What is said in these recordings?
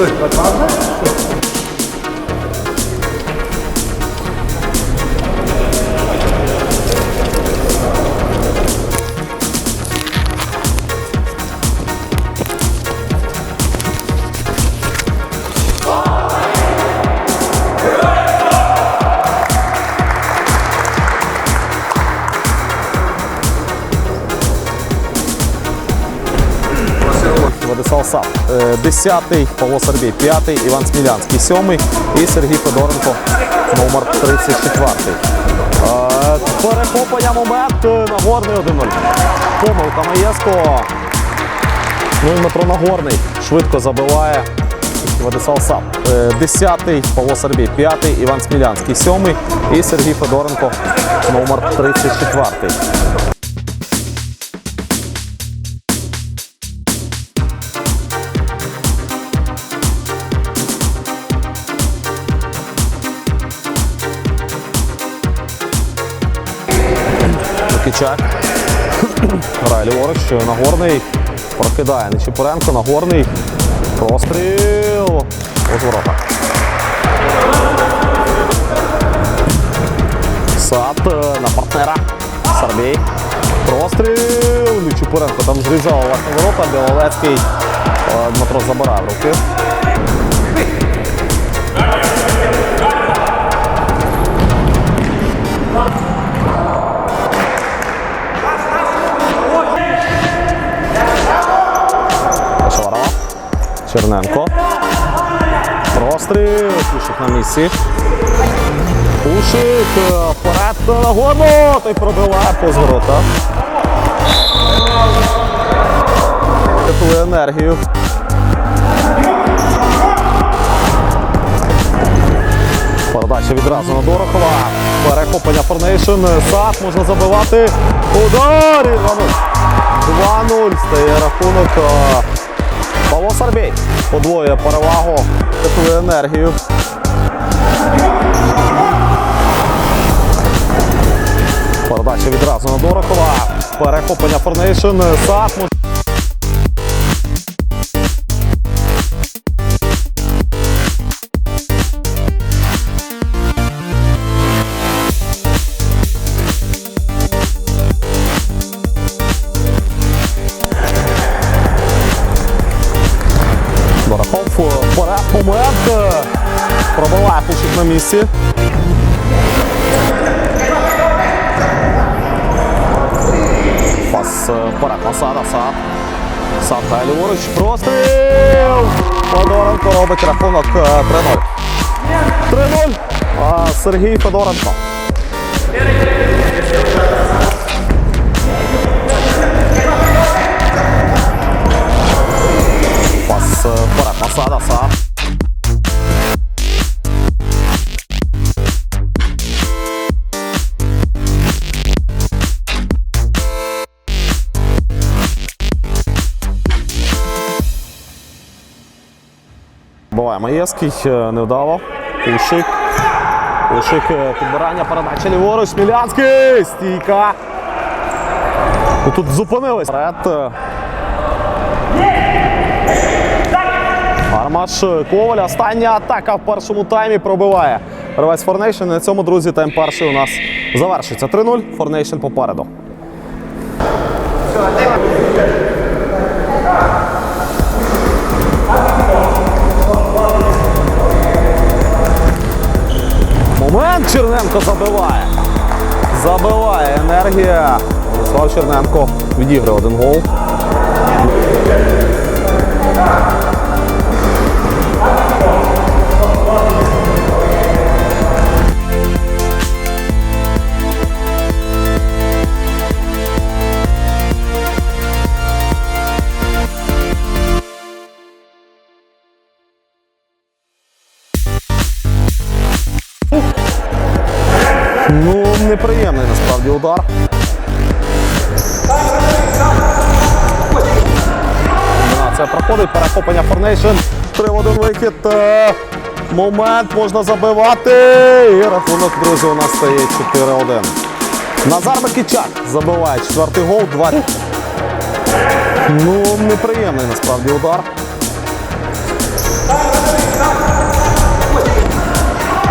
Bak var mı? Е, 10-й Павло Сарбій, 5-й, Іван Смілянський, 7-й і Сергій Федоренко, номер 34-й. Е, Перехоплення момент е, Нагорний 1-0. Помилка Маєско. Ну і Дмитро Нагорний швидко забиває. Владислав Сап. 10-й Павло Сарбій, 5-й, Іван Смілянський, 7-й і Сергій Федоренко, номер 34-й. Кичак. Грає ліворуч, Нагорний. Прокидає Нечіпоренко, Нагорний. Простріл. От ворота. Сад е, на партнера. Сарбій. Простріл. Нечіпоренко там зрізав ворота. Біловецький. е, Дмитро забирає руки. Черненко. Простріл. Пушик на місці. Пушик. е, Вперед на гону. Той пробиває повз ворота. Рятує енергію. Передача відразу на Дорохова. Перехоплення Форнейшн. Сад можна забивати. Удар! 2-0. 2-0 стає рахунок. Павло Сарбій подвоює перевагу, теплу енергію. Передача відразу на Дорохова. Перехоплення Форнейшн. Сад пушик на місці. Пас е, вперед на Сада. Сад. Сад грає ліворуч. Простріл! Федоренко робить рахунок е, 3-0. 3-0. А Сергій Федоренко. Буває Маєвський, е, невдало. Пушик. Пушик, е, підбирання, передача ліворуч, Смілянський, стійка. Ну, Тут зупинились. Вперед. Армаш е, Коваля. Остання атака в першому таймі пробиває. Ревець Форнейшн. На цьому, друзі, тайм перший у нас завершиться. 3-0. Форнейшн попереду. Момент Черненко забиває. Забиває енергія. Владислав Черненко відіграє один гол. удар. Це проходить перехоплення Форнейшн. 3-1 викид. Е, момент можна забивати. І рахунок, друзі, у нас стає 4-1. Назар Бакічак забиває четвертий гол. 20. Ну, неприємний насправді удар.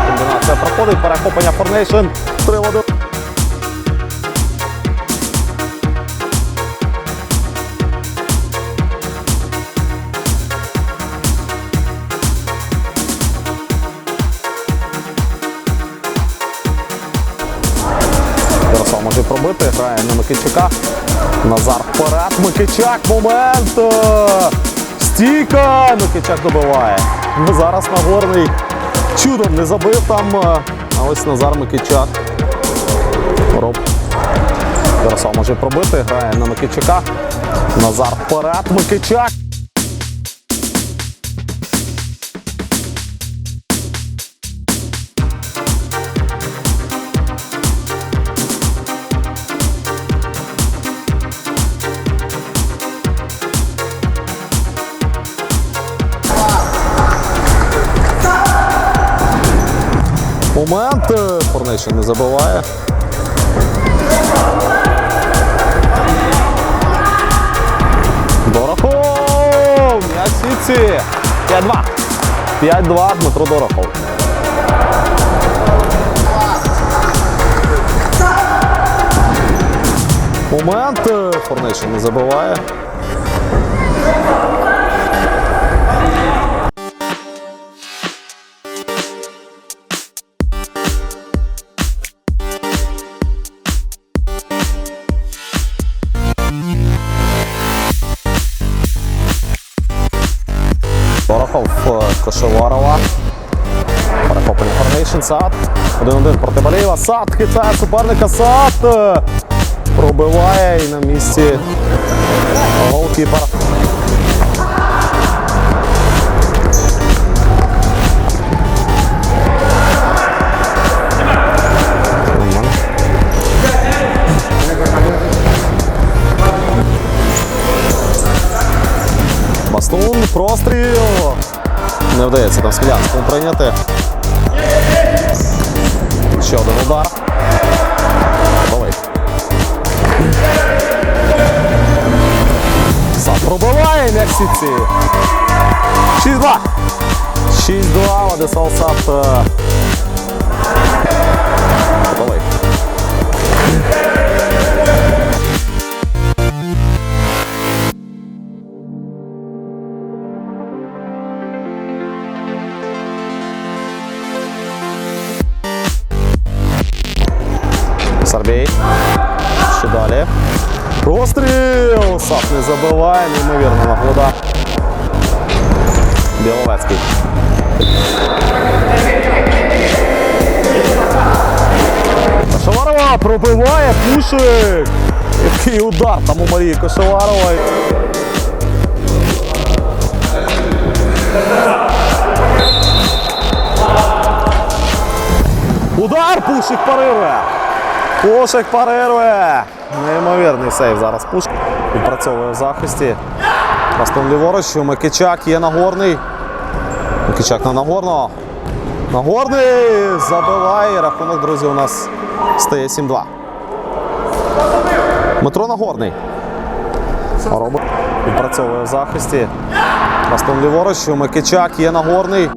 Комбінація проходить. Перехоплення Форнейшн. 3-1. В 1. Ярослав може пробити, грає на Микичака. Назар вперед. Микичак. Момент. Стійка. Микичак добиває. Зараз Нагорний чудом не забив там. А ось Назар Микичак. Роб. Ярослав може пробити, грає на Микичака. Назар вперед. Микичак. Момент. е, не забиває. Дорохов! М'яч сітці. 5-2. 5-2 Дмитро Дорохов. Момент. е, не забиває. Дорохов Кошеварова. Перехоплення Форнейшн. Сад. 1-1 проти Балієва. Сад хитає суперника. Сад е, пробиває і на місці голкіпер. Вдається там Смілянському прийняти. Ще один удар. Пробиває сітці. 6-2. 6-2. Владислав Сад. Ще далі. Простріл! Сап не забиває, неймовірна нагода. Біловецький. Кошеварова пробиває Пушик. Який удар там у Марії Кошеварової. Удар Пушик парирує. Пушик парирує. Неймовірний сейв зараз Пушик. Відпрацьовує в захисті. Бастон ліворуч. Микичак є Нагорний. Микичак на Нагорного. Нагорний забиває. Рахунок, друзі, у нас стає 7-2. Дмитро Нагорний. Робить. Відпрацьовує в захисті. Бастон ліворуч. Микичак є Нагорний.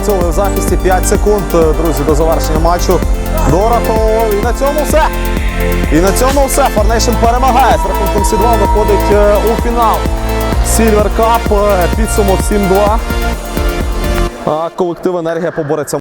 Відпрацьовує в захисті 5 секунд, е, друзі, до завершення матчу. Дорого. І на цьому все. І на цьому все. Форнейшн перемагає. З рахунком 7-2 виходить е, у фінал. Сільвер Кап. Підсумок 7-2. А колектив енергія побореться.